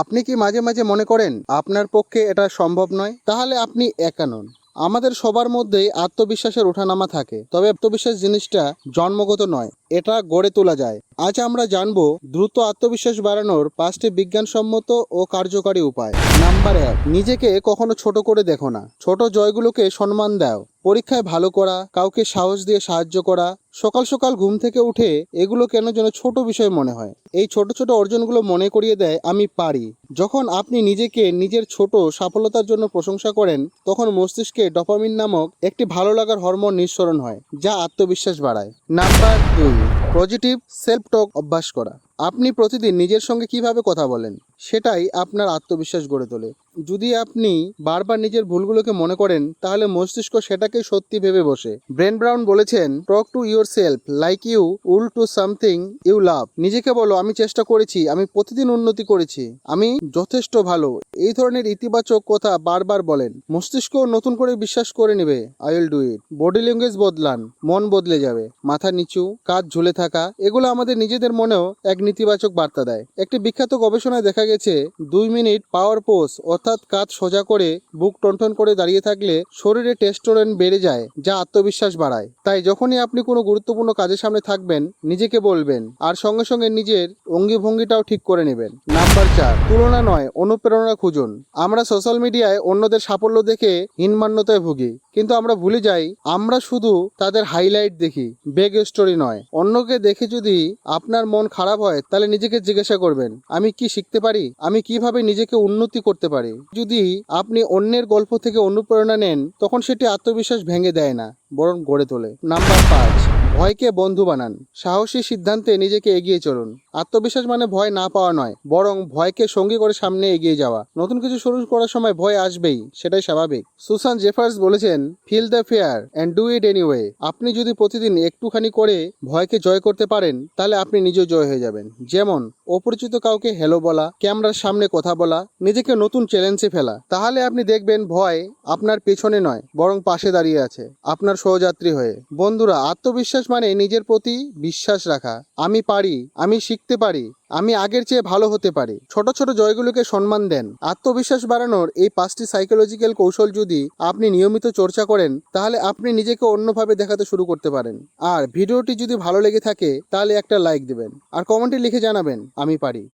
আপনি কি মাঝে মাঝে মনে করেন আপনার পক্ষে এটা সম্ভব নয়? তাহলে আপনি একা নন। আমাদের সবার মধ্যেই আত্মবিশ্বাসের ওঠানামা থাকে। তবে আত্মবিশ্বাস জিনিসটা জন্মগত নয়, এটা গড়ে তোলা যায়। আজ আমরা জানব দ্রুত আত্মবিশ্বাস বাড়ানোর পাঁচটি বিজ্ঞানসম্মত ও কার্যকারী উপায়। নাম্বার এক, নিজেকে কখনো ছোট করে দেখো না। ছোট জয়গুলোকে সম্মান দাও। পরীক্ষায় ভালো করা, কাউকে সাহস দিয়ে সাহায্য করা, সকাল সকাল ঘুম থেকে উঠে এগুলো কেন যেন ছোট বিষয় মনে হয়। এই ছোট ছোট অর্জনগুলো মনে করিয়ে দেয়, আমি পারি। যখন আপনি নিজেকে নিজের ছোট সফলতার জন্য প্রশংসা করেন, তখন মস্তিষ্কে ডপামিন নামক একটি ভালো লাগার হরমোন নিঃসরণ হয়, যা আত্মবিশ্বাস বাড়ায়। নাম্বার দুই, পজিটিভ সেলফ টক অভ্যাস করা। আপনি প্রতিদিন নিজের সঙ্গে কীভাবে কথা বলেন, সেটাই আপনার আত্মবিশ্বাস গড়ে তোলে। যদি আপনি বারবার নিজের ভুলগুলোকে মনে করেন, তাহলে মস্তিষ্ক সেটাকে সত্যি ভেবে বসে। ব্রেন ব্রাউন বলেছেন talk to yourself like you would to something you love নিজেকে বলো, আমি চেষ্টা করেছি, আমি প্রতিদিন উন্নতি করেছি, আমি যথেষ্ট ভালো। এই ধরনের ইতিবাচক কথা বারবার বলেন। মস্তিষ্ক নতুন করে বিশ্বাস করে নেবে I will do it body language বদলান, মন বদলে যাবে, মাথা নিচু কাজ ঝুলে থাকা, এগুলো আমাদের নিজেদের মনেও এক নেতিবাচক বার্তা দেয়। একটি বিখ্যাত গবেষণায় দেখা গেছে, দুই মিনিট পাওয়ার পোজ অর্থাৎ কাজ সোজা করে বুক টনটন করে দাঁড়িয়ে থাকলে শরীরে টেস্টোরেন বেড়ে যায়, যা আত্মবিশ্বাস বাড়ায়। তাই যখনই আপনি কোনো গুরুত্বপূর্ণ কাজের সামনে থাকবেন, নিজেকে বলবেন আর সঙ্গে সঙ্গে নিজের অঙ্গি ভঙ্গিটাও ঠিক করে নেবেন। নাম্বার চার, তুলনা নয়, অনুপ্রেরণা খুঁজুন। আমরা সোশ্যাল মিডিয়ায় অন্যদের সাফল্য দেখে হীনমান্যতায় ভুগি, কিন্তু আমরা ভুলে যাই, আমরা শুধু তাদের হাইলাইট দেখি, বেগ স্টোরি নয়। অন্যকে দেখে যদি আপনার মন খারাপ হয়, তাহলে নিজেকে জিজ্ঞাসা করবেন, আমি কি শিখতে পারি? আমি কীভাবে নিজেকে উন্নতি করতে পারি? যদি আপনি অন্যের গল্প থেকে অনুপ্রেরণা নেন, তখন সেটি আত্মবিশ্বাস ভেঙে দেয় না, বরং গড়ে তোলে। নাম্বার পাঁচ। ভয়কে বন্ধু বানান। সাহসী সিদ্ধান্তে নিজেকে এগিয়ে চলুন। আত্মবিশ্বাস মানে ভয় না পাওয়া নয়, বরং ভয়কে সঙ্গী করে সামনে এগিয়ে যাওয়া। নতুন কিছু শুরু করার সময় ভয় আসবেই, সেটাই স্বাভাবিক। সুসান জেফার্স বলেছেন feel the fear and do it anyway আপনি যদি প্রতিদিন একটুখানি করে ভয়কে জয় করতে পারেন, তাহলে আপনি নিজেও জয় হয়ে যাবেন। যেমন, অপরিচিত কাউকে হেলো বলা, ক্যামেরার সামনে কথা বলা, নিজেকে নতুন চ্যালেঞ্জে ফেলা। তাহলে আপনি দেখবেন ভয় আপনার পেছনে নয়, বরং পাশে দাঁড়িয়ে আছে, আপনার সহযাত্রী হয়ে। বন্ধুরা, আত্মবিশ্বাস মানে নিজের প্রতি বিশ্বাস রাখা। আমি পারি, আমি শিখতে পারি, আমি আগের চেয়ে ভালো হতে পারি। ছোট ছোট জয়গুলোকে সম্মান দেন। আত্মবিশ্বাস বাড়ানোর এই পাঁচটি সাইকোলজিক্যাল কৌশল যদি আপনি নিয়মিত চর্চা করেন, তাহলে আপনি নিজেকে অন্যভাবে দেখাতে শুরু করতে পারেন। আর ভিডিওটি যদি ভালো লেগে থাকে, তাহলে একটা লাইক দেবেন। আর কমেন্টে লিখে জানাবেন, আমি পারি।